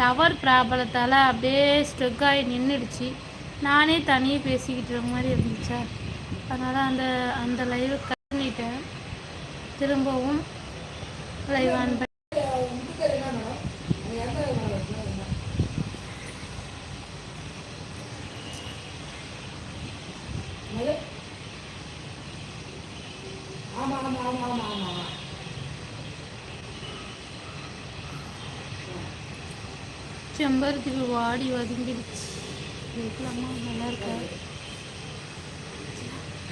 Tower ப்ராப்ளத்தால் அப்படியே struck ஆகி நின்றுடுச்சு நானே தனியாக பேசிக்கிட்டு மாதிரி இருந்துச்சா? அதனால் அந்த அந்த லைவை கட் பண்ணிட்டேன். திரும்பவும் லைவ் ஆன் செம்பருத்தி வாடி வதங்கிடுச்சு. வைக்கலாமா நல்லா இருக்கா?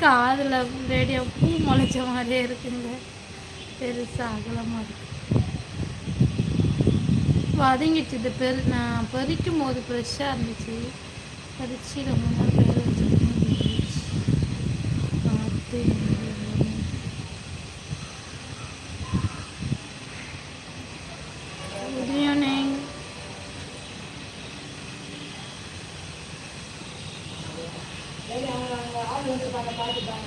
காதில் ரேடியோ பூ முளைச்ச மாதிரியே இருக்குங்க. பெருசாக அகலமாக இருக்கு. வதங்கிடுச்சு. இது பெரு நான் பறிக்கும் போது ஃப்ரெஷ்ஷாக இருந்துச்சு. பறிச்சு ரொம்ப நாள் பேர் வச்சுருக்கேன் பார்த்து குட் ஈவினிங் சரி அவங்க அவங்க ஆள் வந்து பார்க்க பார்த்துட்டாங்க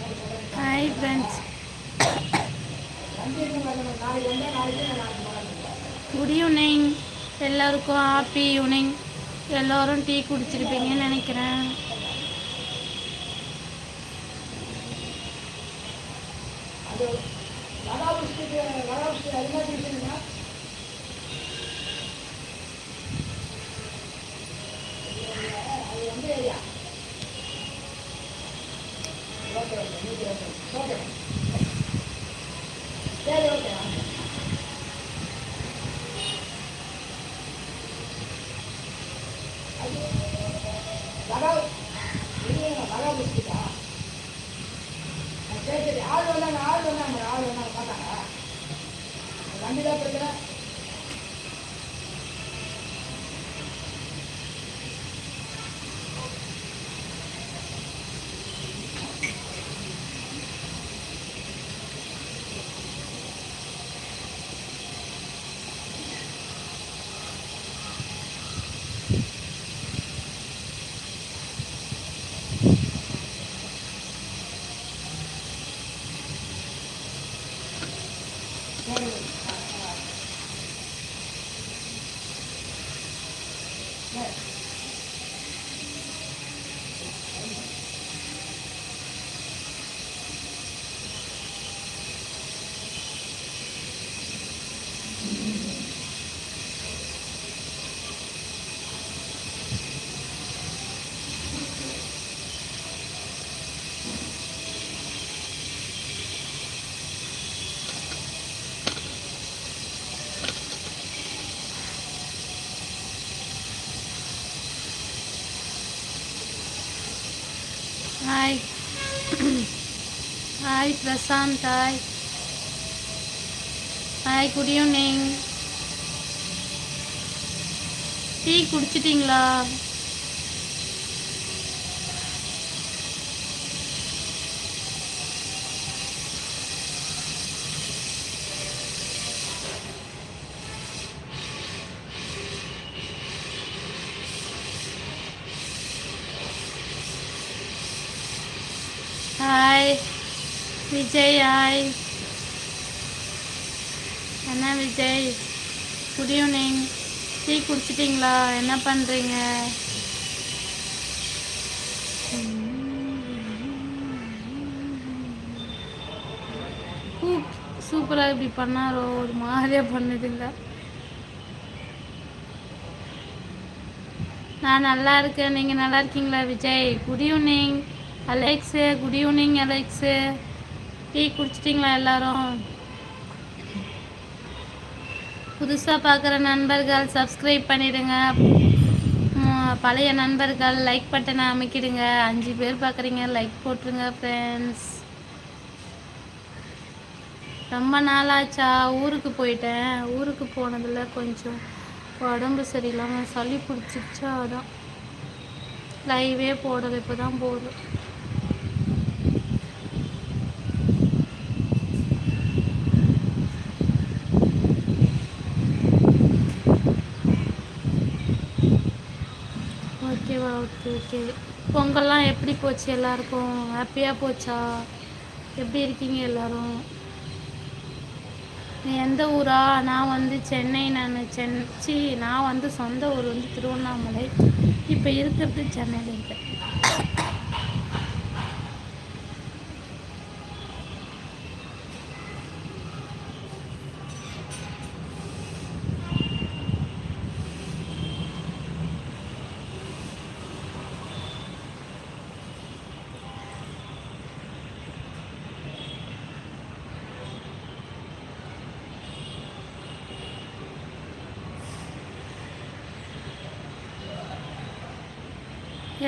ஹாய் ஃப்ரெண்ட்ஸ் வண்டி எங்கே வரணும் நாளைக்கு வந்தால் நாளைக்கு நான் நாளைக்கு வரேன் குட் ஈவினிங் எல்லாருக்கும் ஹாப்பி ஈவினிங் எல்லோரும் டீ குடிச்சிருப்பீங்கன்னு நினைக்கிறேன் Okay வடாபுஷ்டிக்கு வடாபுஷ்டி அது மாதிரி இருக்குதுன்னா அது எந்த ஏரியா ஓகே ஓகே நூற்றி ஓகே ஓகே சரி ஓகே அது வடா இது வடாபுஷ்டிக்கா சரி சரி ஆள் வந்தாங்க ஆள் வந்தாங்க ஆள் வந்தாங்க பார்த்தாங்க வண்டி தான் பிரச்சனை சரி சரி hi hi Prashanth hi hi good evening tea குடிச்சிட்டிங்களா Vijay. Hi என்ன விஜய்? குட் ஈவினிங் டீ குடிச்சிட்டிங்களா? என்ன பண்ணுறீங்க சூப்பராக இப்படி பண்ணாரோ? ஒரு மாதிரியாக பண்ணுதுங்க. நான் நல்லா இருக்கேன். நீங்கள் நல்லா இருக்கீங்களா Vijay? Good evening Alex good evening Alex tea குடிச்சிட்டிங்களா எல்லாரும்? புதுசாக பார்க்குற நண்பர்கள் சப்ஸ்கிரைப் பண்ணிடுங்க. பழைய நண்பர்கள் லைக் பட்டனை அமைக்கிடுங்க. அஞ்சு பேர் பார்க்குறீங்க லைக் போட்டுருங்க ஃப்ரெண்ட்ஸ் ரொம்ப நாளாச்சா ஊருக்கு போயிட்டேன். ஊருக்கு போனதில் கொஞ்சம் உடம்பு சரியில்லாமல் சளி பிடிச்சிச்சா அதான். லைவே போடலை இப்போ தான் போதும். ஓகே ஓகே பொங்கல்லாம் எப்படி போச்சு எல்லாருக்கும்? ஹாப்பியாக போச்சா? எப்படி இருக்கீங்க எல்லாரும்? எந்த ஊரா? நான் வந்து சென்னை நான். சென் சி நான் வந்து சொந்த ஊர் வந்து திருவண்ணாமலை. இப்போ இருக்கிறது சென்னையில் இருக்கேன்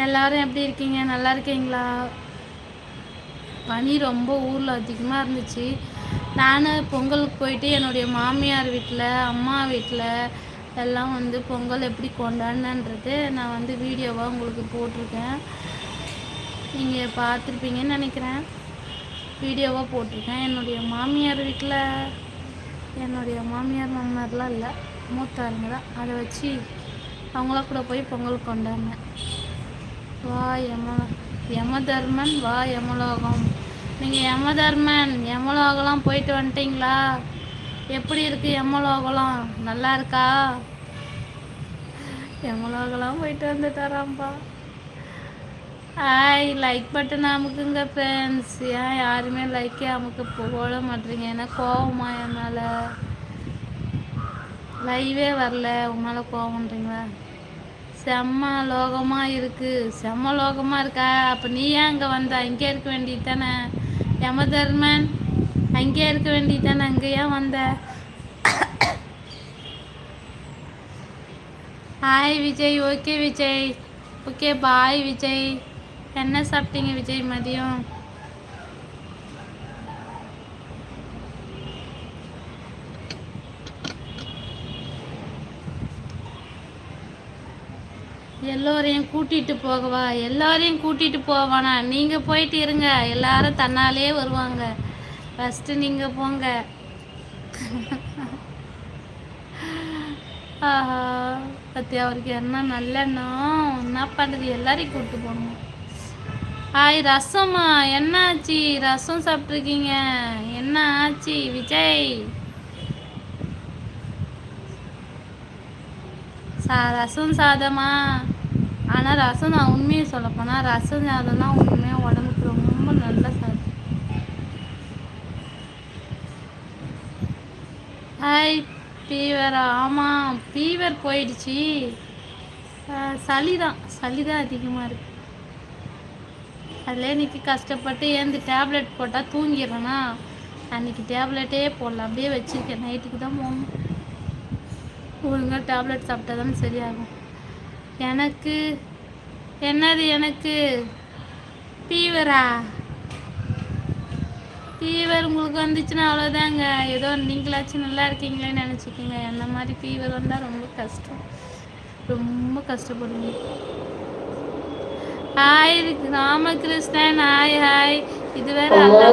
எல்லாரும் எப்படி இருக்கீங்க? நல்லா இருக்கீங்களா? பனி ரொம்ப ஊரில் அதிகமாக இருந்துச்சு. நானும் பொங்கலுக்கு போயிட்டு என்னுடைய மாமியார் வீட்டில் அம்மா வீட்டில் எல்லாம் வந்து பொங்கல் எப்படி கொண்டாடினன்றது நான் வந்து வீடியோவாக உங்களுக்கு போட்டிருக்கேன். நீங்கள் பார்த்துருப்பீங்கன்னு நினைக்கிறேன். வீடியோவாக போட்டிருக்கேன். என்னுடைய மாமியார் வீட்டில் என்னுடைய மாமியார் மாமனார்லாம் இல்லை. மூத்தாருங்க தான். அதை வச்சு அவங்கள கூட போய் பொங்கல் கொண்டாடினேன். வா யம யமதர்மன் வா யமலோகம். நீங்கள் யமதர்மன் யமலோகம்லாம் போயிட்டு வந்துட்டீங்களா? எப்படி இருக்கு யமலோகலாம் நல்லா இருக்கா? யமலோகலாம் போயிட்டு வந்துட்டாராம்ப்பா ஹாய் லைக் பட்டன் அமுக்குங்க ஃப்ரெண்ட்ஸ் ஏன் யாருமே லைக்கே அமுக்க போட மாட்டேறீங்க ஏன்னா கோவமா என் மேலே? லைவே வரல. உன் மேலே கோவம்ன்றீங்களா செம்ம லோகமாக இருக்கு. செம்ம லோகமாக இருக்கா? அப்போ நீ ஏன் அங்கே வந்த? இங்கே இருக்க வேண்டியது தானே. யமதர்மன் அங்கே இருக்க வேண்டியது தானே. அங்கே ஏன் வந்த? Hi Vijay okay Vijay. Okay bye Vijay. என்ன சாப்பிட்டீங்க விஜய் மதியம்? எல்லோரையும் கூட்டிட்டு போகவா? எல்லாரையும் கூட்டிட்டு போவானா? நீங்க போயிட்டு இருங்க. எல்லாரும் தன்னாலே வருவாங்க. ஃபர்ஸ்ட் நீங்க போங்க. ஆஹா. பத்தி அவருக்கு என்ன நல்லெண்ணம் என்ன பண்ணுறது எல்லாரையும் கூப்பிட்டு போகணும். ஹாய் ரசமா? என்ன ஆச்சு? ரசம் சாப்பிட்ருக்கீங்க என்ன ஆச்சு? விஜய்? சா ரசம் சாதமா? ஆனால் ரசம் நான் உண்மையை சொல்ல போனால் ரசம் சாதம் உண்மையாக உடம்புக்கு ரொம்ப நல்ல சாதம் ஹாய் ஃபீவரா ஆமாம் ஃபீவர் போயிடுச்சு. சளி தான் சளி தான் அதிகமாக இருக்கு. அதில் இன்னைக்கு கஷ்டப்பட்டு ஏந்து டேப்லெட் போட்டால் தூங்கிடுறேன்னா அன்றைக்கி டேப்லெட்டே போடல. அப்படியே வச்சுருக்கேன். நைட்டுக்கு தான் போகணும். ஒழுங்காக டேப்லெட் சாப்பிட்டா தானே சரியாகும். எனக்கு என்னது எனக்கு? ஃபீவரா ஃபீவர் உங்களுக்கு வந்துச்சுன்னா அவ்வளோதாங்க ஏதோ நீங்களாச்சும் நல்லா இருக்கீங்களேன்னு நினச்சிக்கோங்க. என்ன மாதிரி ஃபீவர் வந்தால் ரொம்ப கஷ்டம். ரொம்ப கஷ்டப்படுங்க ஹாய் ராமகிருஷ்ணன் ஹாய் ஹாய் இது வேற அல்லா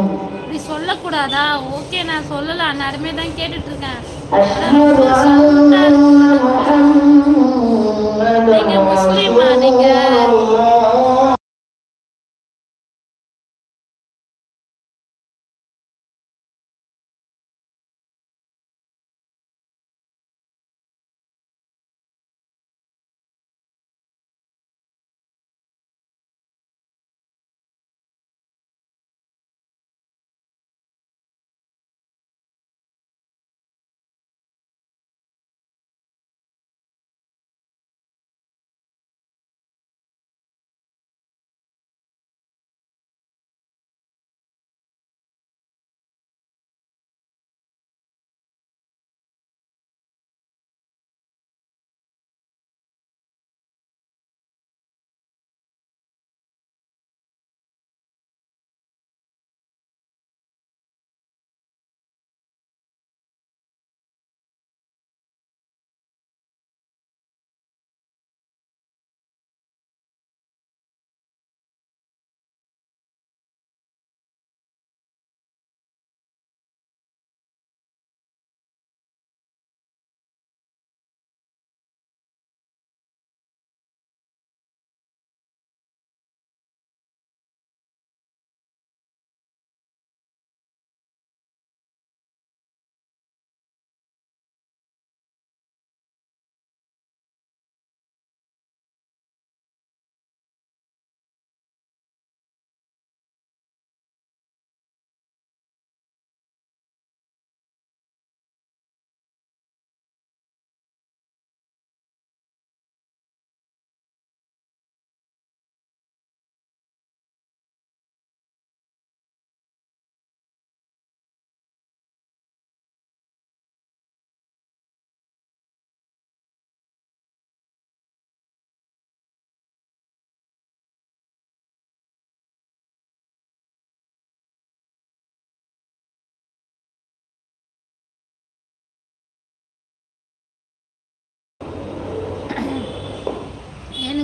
இப்படி சொல்லக்கூடாதா? ஓகே நான் சொல்லலாம் எல்லாருமே தான் கேட்டுட்டு இருக்கேன். நீங்க முஸ்லீமா நீங்க?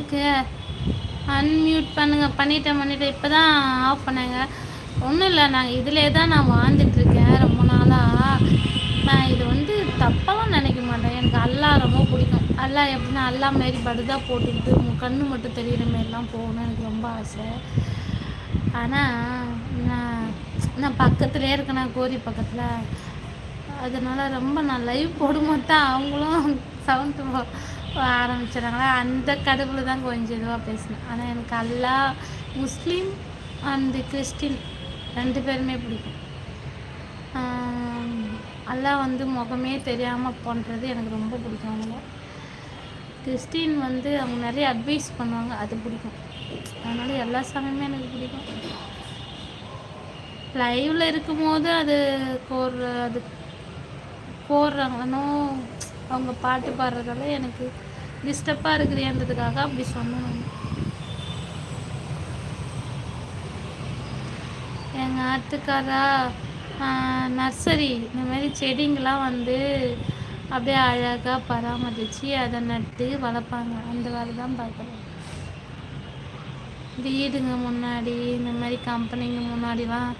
எனக்கு அன்மியூட் பண்ணுங்க. பண்ணிட்டேன் பண்ணிட்டேன். இப்போ தான் ஆஃப் பண்ணேங்க. ஒன்றும் இல்லை நாங்கள் இதிலே தான் நான் வாழ்ந்துட்டுருக்கேன் ரொம்ப நாளாக நான் இது வந்து தப்பாக நினைக்க மாட்டேன். எனக்கு அல்லா ரொம்ப பிடிக்கும். அல்லா எப்படின்னா அல்லா மாரி படுதா போட்டுக்கிட்டு உங்கள் கண்ணு மட்டும் தெரிகிற மாரிலாம் போகணும்னு எனக்கு ரொம்ப ஆசை. ஆனால் நான் நான் பக்கத்துலேயே இருக்கேன் கோரி பக்கத்தில். அதனால் ரொம்ப நான் லைவ் போடும்போது தான் அவங்களும் சவுண்டு ஆரம்பிச்சிடுறாங்களா? அந்த கடவுள் தான் கொஞ்சம் இதுவாக பேசினேன். ஆனால் எனக்கு அல்லா முஸ்லீம் அண்டு கிறிஸ்டின் ரெண்டு பேருமே பிடிக்கும். எல்லாம் வந்து முகமே தெரியாமல் பண்ணுறது எனக்கு ரொம்ப பிடிக்கும் அவங்க கிறிஸ்டின் வந்து அவங்க நிறைய அட்வைஸ் பண்ணுவாங்க அது பிடிக்கும். அதனால் எல்லா சாமியுமே எனக்கு பிடிக்கும். லைவில் இருக்கும்போது அது கோர் அது போடுறாங்கனோ அவங்க பாட்டு பாடுறதால எனக்கு டிஸ்டர்பாக இருக்கிறேன்றதுக்காக அப்படி சொன்னோம் எங்கள் ஆட்டுக்காரா நர்சரி இந்த மாதிரி செடிங்கெலாம் வந்து அப்படியே அழகாக பராமரித்து அதை நட்டு வளர்ப்பாங்க. அந்த வேலை தான் பார்க்குறோம் வீடுங்க முன்னாடி இந்த மாதிரி கம்பெனிங்க முன்னாடிலாம்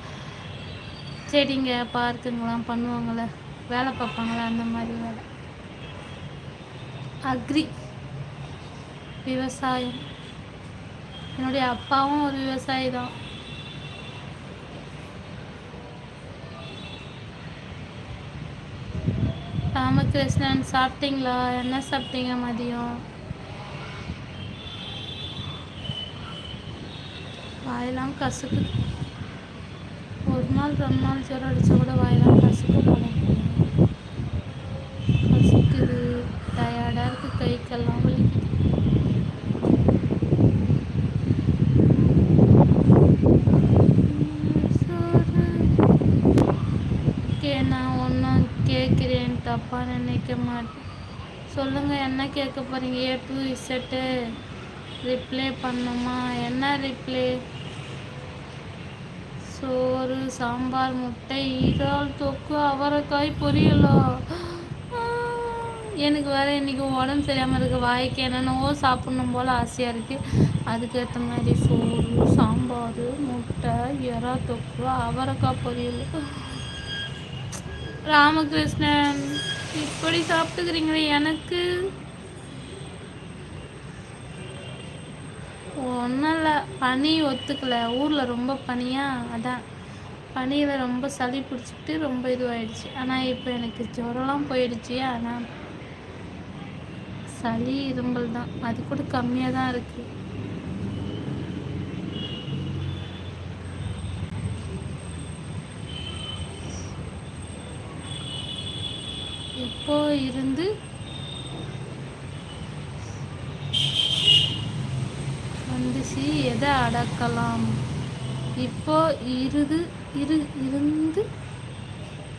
செடிங்க பார்க்குங்கெலாம் பண்ணுவாங்கள்ல வேலை பார்ப்பாங்களே அந்த மாதிரி வேலை. அக்ரி விவசாயம். என்னுடைய அப்பாவும் ஒரு விவசாயி தான். ராமகிருஷ்ணன் சாப்பிட்டீங்களா? என்ன சாப்பிட்டீங்க மதியம்? வாயெல்லாம் கசுக்கு ஒரு நாள் ரெண்டு நாள் ஜுரம் அடித்தா கூட வாயெல்லாம் கசுக்கு போட கசிக்குது டயர்டாக இருக்குது கை கெல்லாம் வலிக்குது கே நான் ஒன்றும் கேட்குறேன் தப்பாக நினைக்க மாட்டேன் சொல்லுங்கள் என்ன கேட்க போகிறீங்க ஏ டு இசட்டு ரிப்ளை பண்ணுமா? என்ன ரிப்ளை சோறு சாம்பார் முட்டை ஈரால் தொக்கு அவரைக்காய் பொரியலோ? எனக்கு வேறு இன்றைக்கி உடம்பு சரியாமல் இருக்குது வாய்க்கு என்னென்னவோ சாப்பிட்ணும் போல் ஆசையாக இருக்குது அதுக்கேற்ற மாதிரி சோறு சாம்பார் முட்டை இறா தொக்கு அவரைக்காய் பொரியல். ராமகிருஷ்ணன் இப்படி சாப்பிட்டுக்கிறீங்களே எனக்கு? ஒன்றும் இல்லை பனி ஒத்துக்கலை. ஊரில் ரொம்ப பனியாக அதான். பனியில் ரொம்ப சளி பிடிச்சிட்டு ரொம்ப இதுவாகிடுச்சு ஆனால் இப்போ எனக்கு ஜுரம்லாம் போயிடுச்சு. ஆனால் சளி இரும்பல் தான் அது கூட கம்மியாக தான் இருக்குது எப்போ இருந்து வந்துச்சு எதை அடக்கலாம்? இப்போ இருது இரு இருந்து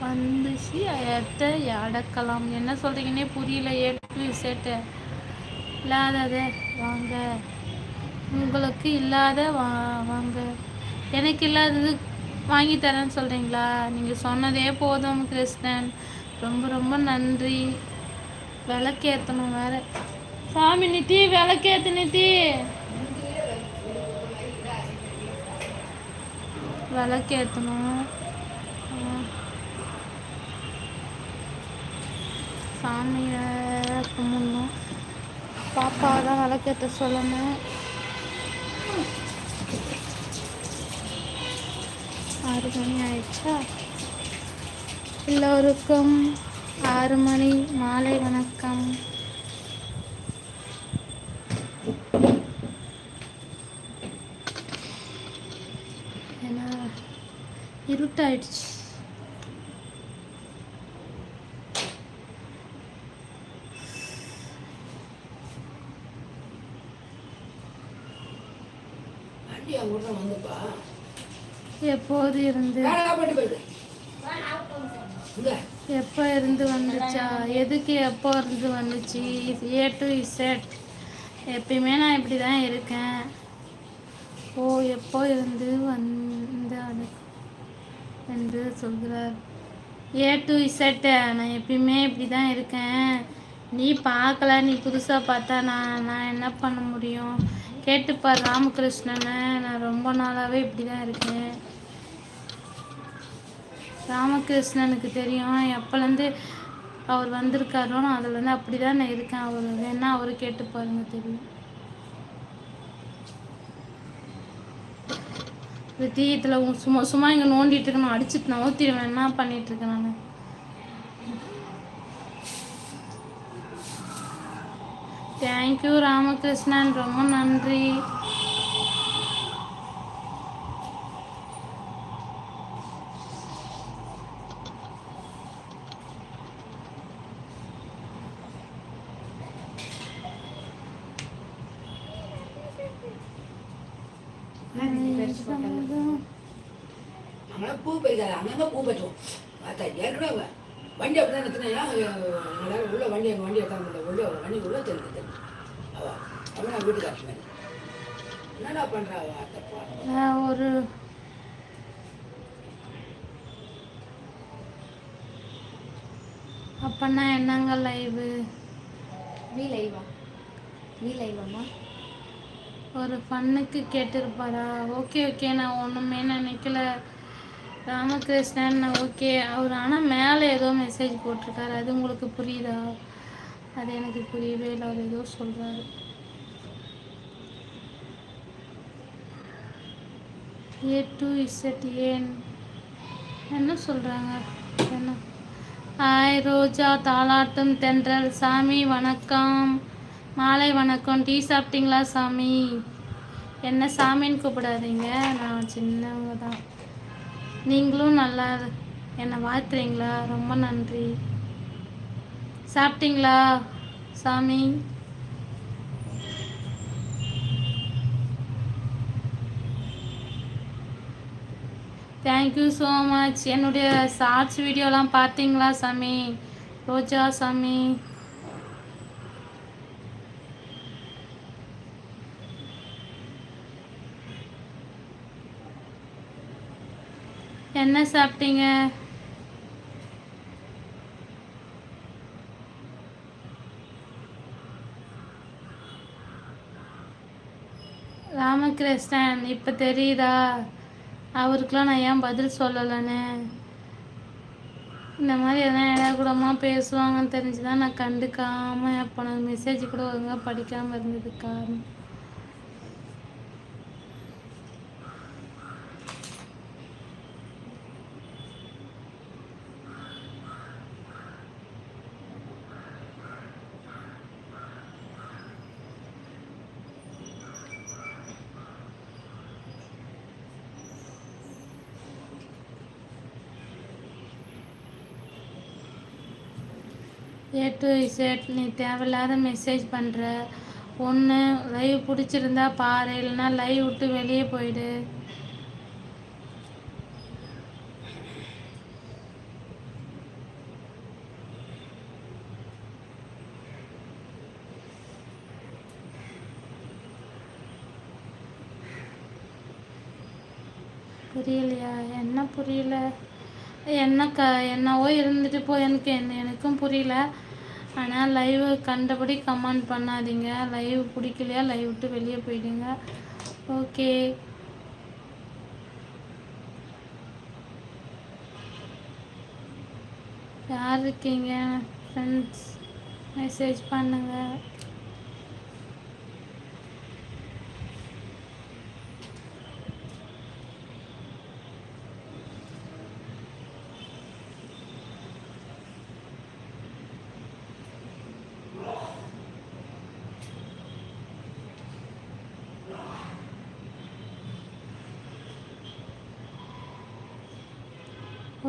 வந்துச்சு எதை அடக்கலாம்? என்ன சொல்கிறீங்கன்னே புரியல. ஏட்டு சேட்டை. இல்லாததே வாங்க. உங்களுக்கு இல்லாத வா வாங்க. எனக்கு இல்லாதது வாங்கி தரேன்னு சொல்கிறீங்களா நீங்கள் சொன்னதே போதும் கிருஷ்ணன். ரொம்ப ரொம்ப நன்றி. விளக்கேற்றணும் வேற. சாமி நித்தி விளக்கேத்து நித்தி. விளக்கேற்றணும் சாமியை கும்பிடணும். பாப்பா தான் விளக்கேற்ற சொல்லணும். ஆறு மணி ஆயிடுச்சா? எல்லோருக்கும் ஆறு மணி மாலை வணக்கம். ஏன்னா இருட்டாயிடுச்சு. எப்போது இருந்து? எப்போ இருந்து வந்துச்சா? எதுக்கு எப்போ இருந்து வந்துச்சு? A to Z. எப்பயுமே நான் இப்படி தான் இருக்கேன். ஓ எப்போ இருந்து வந்து என்று சொல்கிறார். ஏ டு இசட் நான் எப்பயுமே இப்படி தான் இருக்கேன். நீ பார்க்கல நீ புதுசாக பார்த்தா நான் நான் என்ன பண்ண முடியும்? கேட்டுப்பார் ராமகிருஷ்ணனை. நான் ரொம்ப நாளாகவே இப்படி தான் இருக்கேன். ராமகிருஷ்ணனுக்கு தெரியும். எப்போலேருந்து அவர் வந்திருக்காரோ நான் அதுலேருந்து அப்படி தான் நான் இருக்கேன். அவர் வேணா அவர் கேட்டு பாருங்க தெரியும். இந்த தீயத்தில் சும்மா சும்மா இங்கே நோண்டிட்டு இருக்கணும் அடிச்சுட்டு நான் ஊற்றிடுவேன் என்ன பண்ணிட்டு இருக்கேன் நான்? Thank you Ramakrishnan. ரொம்ப நன்றி நம்மளாம் பூ அங்கங்கே பூ பறிச்சோம் பார்த்தா ஏற்கனவே வண்டி அப்படி தான் நிறுத்தினா எங்களால் உள்ள வண்டி எங்கள் வண்டி எடுத்தாங்க முடியல உள்ள வண்டி உள்ள தெரிஞ்சு தெரிஞ்சு அவ அவன் நான் வீட்டுக்காரச்சு மாதிரி என்னடா பண்ணுறா அவ தப்பா நான் ஒரு அப்பன்னா என்னங்க லைவு நீ லைவா நீ லைவாம்மா ஒரு ஃபன்னுக்கு கேட்டிருப்பாரா? ஓகே ஓகே நான் ஒன்றுமே நினைக்கல. ராமகிருஷ்ணன் ஓகே. அவர் ஆனால் மேலே ஏதோ மெசேஜ் போட்டிருக்காரு. அது உங்களுக்கு புரியுதா? அது எனக்கு புரியவே இல்லை. அவர் ஏதோ சொல்கிறாரு ஏ டு இசட் ஏன் என்ன சொல்கிறாங்க என்ன? ஹாய் ரோஜா தாளாட்டும் தென்றல். சாமி வணக்கம். மாலை வணக்கம். டீ சாப்பிட்டீங்களா சாமி? என்ன சாமின்னு கூப்பிடாதீங்க. நான் சின்னவங்க தான். நீங்களும் நல்லா என்னை வாழ்த்துறீங்களா? ரொம்ப நன்றி. சாப்பிட்டீங்களா? சாமி? தேங்க்யூ ஸோ மச் என்னுடைய ஷார்ட்ஸ் வீடியோலாம் பார்த்தீங்களா சாமி? ரோஜா சாமி? என்ன சாப்பிட்டீங்க? ராமகிருஷ்ணன் இப்போ தெரியுதா? அவருக்கெலாம் நான் ஏன் பதில் சொல்லலைன்னு? இந்த மாதிரி எதனா இடக்கூடமாக பேசுவாங்கன்னு தெரிஞ்சு தான் நான் கண்டுக்காமல் அப்போ நான் மெசேஜ் கூட ஒழுங்காக படிக்காமல் இருந்தது காரணம் ஏ டு இசட் நீ தேவையில்லாத மெசேஜ் பண்ணுற ஒன்று லைவ் பிடிச்சிருந்தா பாரு இல்லைன்னா லைவ் விட்டு வெளியே போயிடு. புரியலையா? என்ன புரியல? என்ன க என்னவோ இருந்துட்டு போ எனக்கு என்ன எனக்கும் புரியல. ஆனால் லைவை கண்டபடி கமெண்ட் பண்ணாதீங்க. லைவ் பிடிக்கலையா லைவ் விட்டு வெளியே போயிடுங்க. ஓகே யார் இருக்கீங்க? ஃப்ரெண்ட்ஸ் மெசேஜ் பண்ணுங்கள்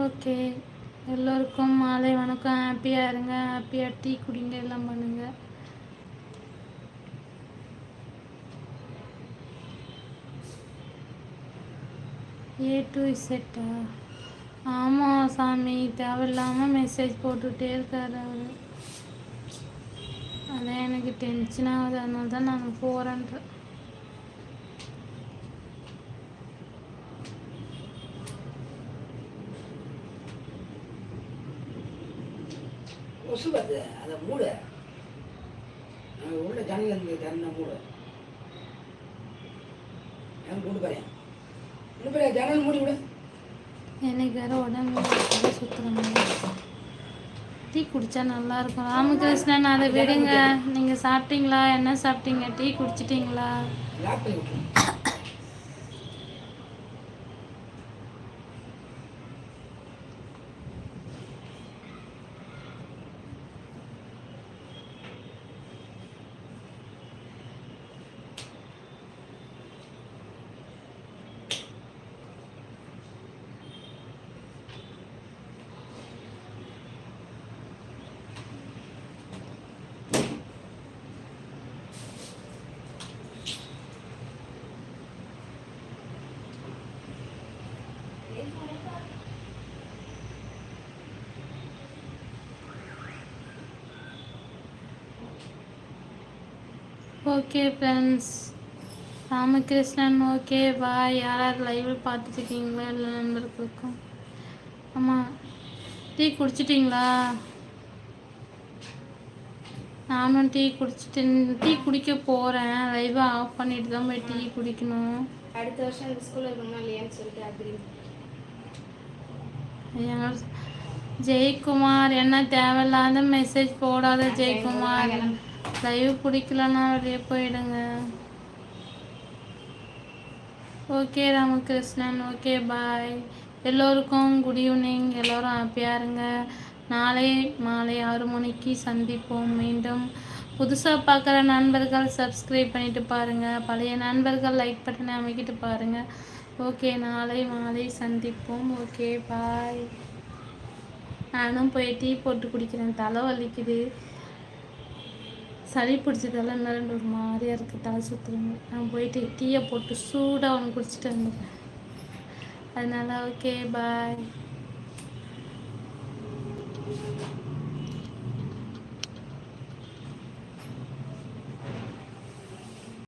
ஓகே. எல்லோருக்கும் மாலை வணக்கம். ஹாப்பியாக இருங்க. ஹாப்பியாக டீ குடிங்க. எல்லாம் பண்ணுங்க. ஏ டு இசட்டா ஆமாம் சாமி. தேவையில்லாமல் மெசேஜ் போட்டுகிட்டே இருக்காரு அவர். அதான் எனக்கு டென்ஷன் ஆகுது. அதனால தான் நாங்கள் போகிறேன்றேன் மூடு உள்ள ஜன்னல் இருந்து திறந்த மூடு என் கூட்டு போறேன் என்ன போறியா ஜன்னல் மூடி விடு. எனக்கு வேற உடம்பு ரொம்ப சுத்துற மாதிரி இருக்கு. டீ குடிச்சா நல்லா இருக்கும். ராமகிருஷ்ணன் அதை விடுங்க. நீங்க சாப்பிட்டீங்களா? என்ன சாப்பிட்டீங்க? Tea குடிச்சிட்டீங்களா? Okay friends Ramakrishnan okay bye யார் யார் லைவ் பார்த்துட்டு இருக்கீங்களா எல்லா நண்பர்களுக்கும்? ஆமாம் டீ குடிச்சிட்டிங்களா? நானும் டீ குடிச்சிட்டு டீ குடிக்க போகிறேன் லைவை ஆஃப் பண்ணிட்டு தான் போய் டீ குடிக்கணும். அடுத்த வருஷம் இந்த ஸ்கூல்ல இருக்கணுமா இல்லையான்னு சொல்லிட்டு அக்ரி ஜெயக்குமார் என்ன தேவையில்லாத மெசேஜ் போடாத ஜெயக்குமார். லைவ் பிடிக்கலன்னா வெளியே போயிடுங்க. ஓகே ராமகிருஷ்ணன். ஓகே பாய் எல்லோருக்கும் குட் ஈவினிங் எல்லோரும் ஹாப்பியாக இருங்க. நாளை மாலை ஆறு மணிக்கு சந்திப்போம். மீண்டும் புதுசாக பார்க்குற நண்பர்கள் சப்ஸ்கிரைப் பண்ணிட்டு பாருங்கள் பழைய நண்பர்கள் லைக் பட்டனை அமைக்கிட்டு பாருங்கள் ஓகே நாளை மாலை சந்திப்போம். ஓகே பாய் நானும் போய் டீ போட்டு குடிக்கிறேன். தலை வலிக்குது. சளி பிடிச்சதால இன்னும் ஒரு மாதிரியாக இருக்குது தலை சுற்றுறங்க நான் போயிட்டு டீயை போட்டு சூடாக ஒன்று குடிச்சிட்டு வந்துடுறேன். அதனால ஓகே பாய்